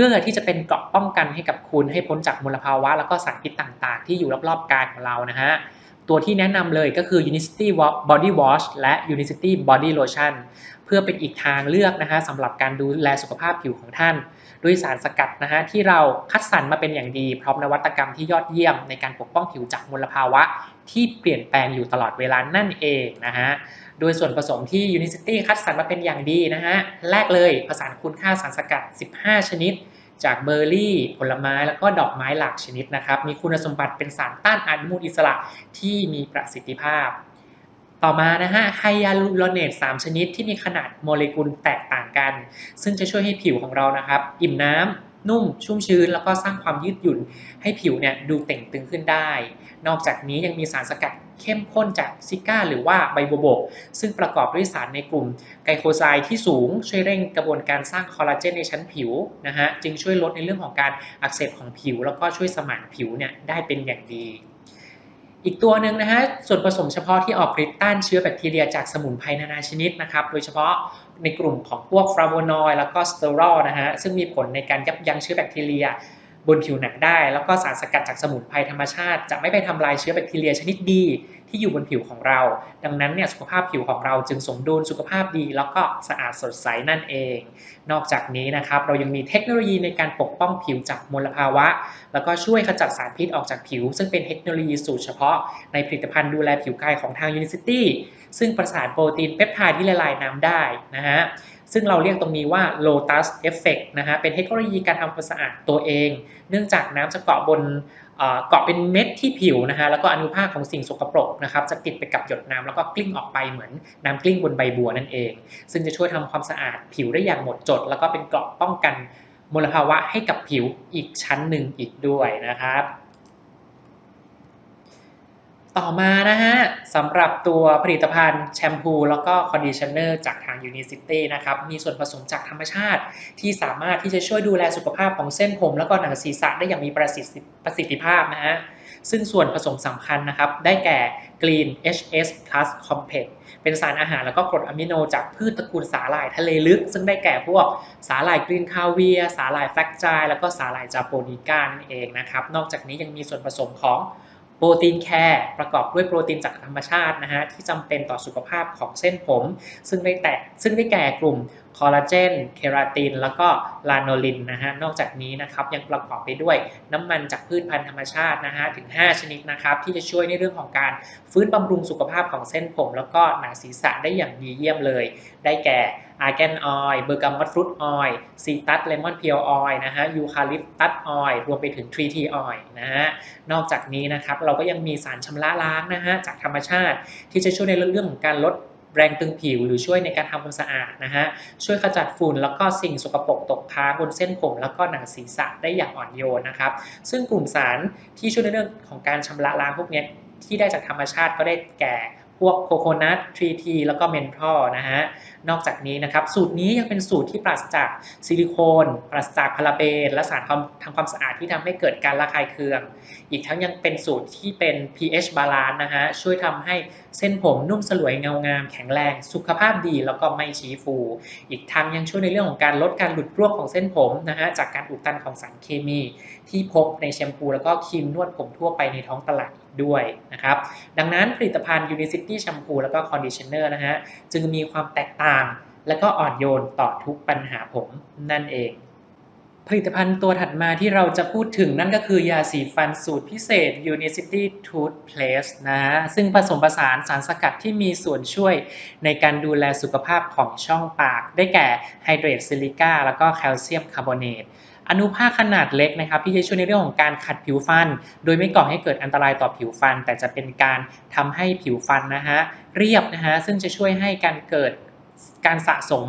พื่อที่จะเป็นเกราะป้องกันให้กับคุณให้พ้นจากมลภาวะ แล้วก็สารพิษต่างๆ ที่อยู่รอบๆกายของเรานะฮะ ตัวที่แนะนำเลยก็คือ Unicity Body Wash และ Unicity Body Lotion เพื่อเป็นอีกทางเลือกนะฮะสำหรับการดูแลสุขภาพผิวของท่าน ด้วยสารสกัดนะฮะที่เราคัดสรรมาเป็นอย่างดี พร้อมนวัตกรรมที่ยอดเยี่ยมในการปกป้องผิวจากมลภาวะ ที่เปลี่ยนแปลงอยู่ตลอดเวลานั่นเองนะฮะ โดยส่วนผสมที่ Unicity คัดสรรมาเป็นอย่างดีนะฮะ แรกเลยผสานคุณค่าสารสกัด 15 ชนิด จากเบอร์รี่ ผลไม้แล้วก็ดอกไม้หลากชนิดนะครับ มีคุณสมบัติเป็นสารต้านอนุมูลอิสระที่มีประสิทธิภาพ ต่อมานะฮะไฮยาลูรอเนต3ชนิดที่มีขนาดโมเลกุลแตกต่างกัน ซึ่งจะช่วยให้ผิวของเรานะครับ อิ่มน้ำ นุ่มชุ่มชื้น แล้วก็สร้างความยืดหยุ่นให้ผิวเนี่ยดูเต่งตึงขึ้นได้ นอกจากนี้ยังมีสารสกัดเข้มข้นจากซิก้าหรือว่าใบโบโบก ซึ่งประกอบด้วยสารในกลุ่มไกลโคไซด์ที่สูง ช่วยเร่งกระบวนการสร้างคอลลาเจนในชั้นผิวนะฮะจึงช่วยลดในเรื่องของการอักเสบของผิว แล้วก็ช่วยสมานผิวเนี่ยได้เป็นอย่างดีอีกตัวหนึ่งนะฮะส่วนผสมเฉพาะที่ออกฤทธิ์ต้านเชื้อแบคทีเรียจากสมุนไพรนานาชนิดนะครับ โดยเฉพาะ ในกลุ่มของพวกฟลาโวนอยด์แล้วก็สเตอรอลนะฮะซึ่งมีผลในการยับยั้งเชื้อแบคทีเรีย บนผิวหนังได้ แล้วก็สารสกัดจากสมุนไพรธรรมชาติ จะไม่ไปทำลายเชื้อแบคทีเรียชนิดดี ที่อยู่บนผิวของเรา ดังนั้นเนี่ยสุขภาพผิวของเราจึงสมดุลสุขภาพดี แล้วก็สะอาดสดใสนั่นเอง นอกจากนี้นะครับเรายังมีเทคโนโลยีในการปกป้องผิวจากมลภาวะ แล้วก็ช่วยขจัดสารพิษออกจากผิว ซึ่งเป็นเทคโนโลยีสูตรเฉพาะในผลิตภัณฑ์ดูแลผิวกายของทาง Unicity ซึ่งประสานโปรตีนเปปไทด์ที่ละลายน้ำได้นะฮะซึ่งเราเรียกตรงนี้ว่า Lotus Effect นะฮะเป็นเทคโนโลยีการทำความสะอาดตัวเอง เนื่องจากน้ำจะเกาะบน เกาะเป็นเม็ดที่ผิวนะฮะแล้วก็อนุภาคของสิ่งสกปรกนะครับจะติดไปกับหยดน้ำแล้วก็กลิ้งออกไปเหมือนน้ำกลิ้งบนใบบัวนั่นเอง ซึ่งจะช่วยทำความสะอาดผิวได้อย่างหมดจด แล้วก็เป็นเกราะป้องกันมลภาวะให้กับผิวอีกชั้นหนึ่งอีกด้วยนะครับ ต่อมานะฮะสำหรับตัวผลิตภัณฑ์แชมพูแล้วก็คอนดิชเนอร์จากทาง Unicity นะครับ มีส่วนผสมจากธรรมชาติ ที่สามารถที่จะช่วยดูแลสุขภาพของเส้นผม แล้วก็หนังศีรษะได้อย่างมีประสิทธิประสิทธิภาพนะฮะซึ่งส่วนผสมสำคัญนะครับ ได้แก่ Green HS Plus Complex เป็นสารอาหารแล้วก็กรดอะมิโนจากพืชตระกูลสาหร่ายทะเลลึก ซึ่งได้แก่พวกสาหร่ายกรีนคาเวีย สาหร่ายแฟลกไจแล้วก็สาหร่ายจาโปนิก้านั่นเองนะครับ นอกจากนี้ยังมีส่วนผสมของ โปรตีนแคร์ประกอบด้วยโปรตีนจากธรรมชาตินะฮะที่จำเป็นต่อสุขภาพของเส้นผม ซึ่งได้แตกซึ่งได้แก่กลุ่ม คอลลาเจน เคราติน แล้วก็ลานโนลินนะฮะ นอกจากนี้นะครับยังประกอบไปด้วยน้ำมันจากพืชพันธุ์ธรรมชาตินะฮะถึง 5 ชนิดนะครับที่จะช่วยในเรื่องของการฟื้นบำรุงสุขภาพของเส้นผม แล้วก็หนังศีรษะได้อย่างดีเยี่ยมเลย ได้แก่อาร์แกนออยล์เบอร์กามอตฟรุตออยล์ซีตัสเลมอนเพียวออยล์นะฮะยูคาลิปตัสออยล์รวมไปถึงทรีทีออยล์นะฮะนอกจากนี้นะครับเราก็ยังมีสารชำระล้างนะฮะจากธรรมชาติที่จะช่วยในเรื่องของการลด แรงตึงผิวหรือช่วยในการทำความสะอาดนะฮะ ช่วยขจัดฝุ่นแล้วก็สิ่งสกปรกตกค้างบนเส้นผม แล้วก็หนังศีรษะได้อย่างอ่อนโยนนะครับ ซึ่งกลุ่มสารที่ช่วยในเรื่องของการชำระล้างพวกนี้ที่ได้จากธรรมชาติก็ได้แก่ พวกโคโคนัททรีทีแล้วก็เมนทอลนะฮะ นอกจากนี้นะครับ สูตรนี้ยังเป็นสูตรที่ปราศจากซิลิโคน ปราศจากพาราเบน และสารทำความสะอาดที่ทำให้เกิดการระคายเคือง อีกทั้งยังเป็นสูตรที่เป็น pH balance นะฮะ ช่วยทำให้เส้นผมนุ่มสลวยเงางามแข็งแรง สุขภาพดีแล้วก็ไม่ชี้ฟู อีกทั้งยังช่วยในเรื่องของการลดการหลุดร่วงของเส้นผมนะฮะจากการอุดตันของสารเคมี ที่พบในแชมพูแล้วก็ครีมนวดผมทั่วไปในท้องตลาด ด้วยนะครับ ดังนั้นผลิตภัณฑ์ Unicity แชมพูแล้วก็คอนดิชเนอร์นะฮะจึงมีความแตกต่างและก็อ่อนโยนต่อทุกปัญหาผมนั่นเอง ผลิตภัณฑ์ตัวถัดมาที่เราจะพูดถึงนั่นก็คือยาสีฟันสูตรพิเศษ Unicity Toothpaste นะซึ่งผสมผสานสารสกัดที่มีส่วนช่วยในการดูแลสุขภาพของช่องปาก ได้แก่ไฮเดรตซิลิก้าแล้วก็แคลเซียมคาร์บอเนต อนุภาคขนาดเล็กนะครับที่จะช่วยในเรื่องของการขัดผิวฟัน โดยไม่ก่อให้เกิดอันตรายต่อผิวฟัน แต่จะเป็นการทำให้ผิวฟันนะฮะเรียบนะฮะซึ่งจะช่วยให้การเกิดการสะสม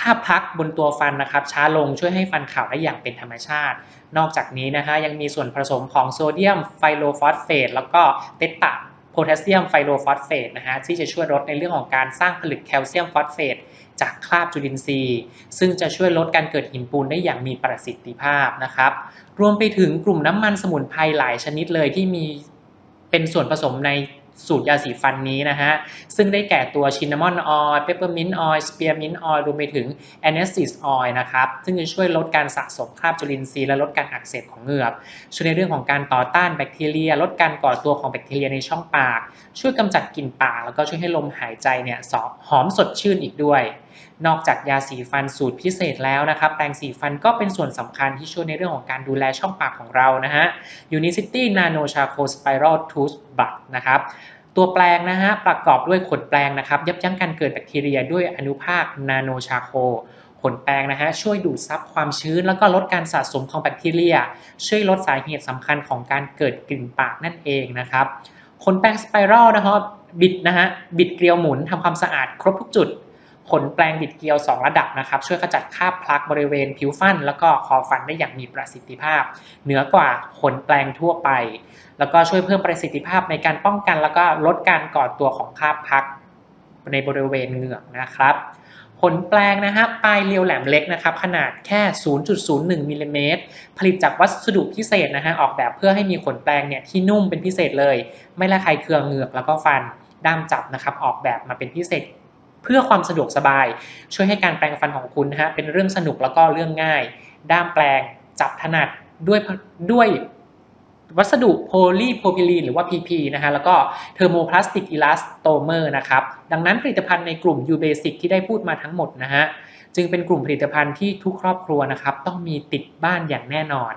คราพักบนตัวฟันนะครับ ช้าลงช่วยให้ฟันขาวได้อย่างเป็นธรรมชาติ นอกจากนี้นะฮะยังมีส่วนผสมของโซเดียมไฟโลฟอสเฟตแล้วก็เบต้า โพแทสเซียมไฟโลฟอสเฟตนะฮะที่จะช่วยลดในเรื่องของการสร้างผลึกแคลเซียมฟอสเฟตจากคราบจุลินทรีย์ ซึ่งจะช่วยลดการเกิดหินปูนได้อย่างมีประสิทธิภาพนะครับ รวมไปถึงกลุ่มน้ำมันสมุนไพรหลายชนิดเลยที่มีเป็นส่วนผสมใน สูตรยาสีฟันนี้นะฮะ ซึ่งได้แก่ตัวชินนามอนออยล์เปปเปอร์มินต์ออยล์สเปียร์มินต์ออยล์รวมไปถึงแอนเนสซิสออยล์นะครับ ซึ่งจะช่วยลดการสะสมคราบจุลินทรีย์และลดการอักเสบของเหงือก ช่วยในเรื่องของการต่อต้านแบคทีเรีย ลดการก่อตัวของแบคทีเรียในช่องปาก ช่วยกำจัดกลิ่นปาก แล้วก็ช่วยให้ลมหายใจเนี่ยสอหอมสดชื่นอีกด้วยนอกจากยาสีฟันสูตรพิเศษแล้วนะครับแปรงสีฟันก็เป็นส่วนสำคัญที่ช่วยในเรื่องของการดูแลช่องปากของเรานะฮะ Unicity Nano Charcoal Spiral Tooth Brush นะครับตัวแปรงนะฮะประกอบด้วยขนแปรงนะครับ ยับยั้งการเกิดแบคทีเรียด้วยอนุภาคนาโนชาโคขนแปรงนะฮะช่วยดูดซับความชื้น แล้วก็ลดการสะสมของแบคทีเรีย ช่วยลดสาเหตุสำคัญของการเกิดกลิ่นปากนั่นเองนะครับขนแปรงสไปรัลนะครับบิดนะฮะบิดเกลียวหมุนทำความสะอาดครบทุกจุด ขนแปรงบิดเกลียว 2 ระดับนะครับช่วยขจัดคราบพลักบริเวณผิวฟัน แล้วก็คอฟันได้อย่างมีประสิทธิภาพ เหนือกว่าขนแปรงทั่วไป แล้วก็ช่วยเพิ่มประสิทธิภาพในการป้องกัน แล้วก็ลดการก่อตัวของคราบพลักในบริเวณเหงือกนะครับขนแปรงนะฮะปลายเรียวแหลมเล็กนะครับ ขนาดแค่ 0.01มิลลิเมตรผลิตจากวัสดุพิเศษนะฮะออกแบบเพื่อให้มีขนแปรงเนี่ยที่นุ่มเป็นพิเศษเลย ไม่ระคายเคืองเหงือกแล้วก็ฟันด้ามจับนะครับ ออกแบบมาเป็นพิเศษ เพื่อความสะดวกสบาย ช่วยให้การแปรงฟันของคุณนะฮะเป็นเรื่องสนุกแล้วก็เรื่องง่าย ด้ามแปรงจับถนัดด้วยด้วยวัสดุโพลีโพรพิลีนหรือว่า PP นะฮะแล้วก็เทอร์โมพลาสติกอิลาสโตเมอร์นะครับ ดังนั้นผลิตภัณฑ์ในกลุ่ม U Basic ที่ได้พูดมาทั้งหมดนะฮะ จึงเป็นกลุ่มผลิตภัณฑ์ที่ทุกครอบครัวนะครับ ต้องมีติดบ้านอย่างแน่นอน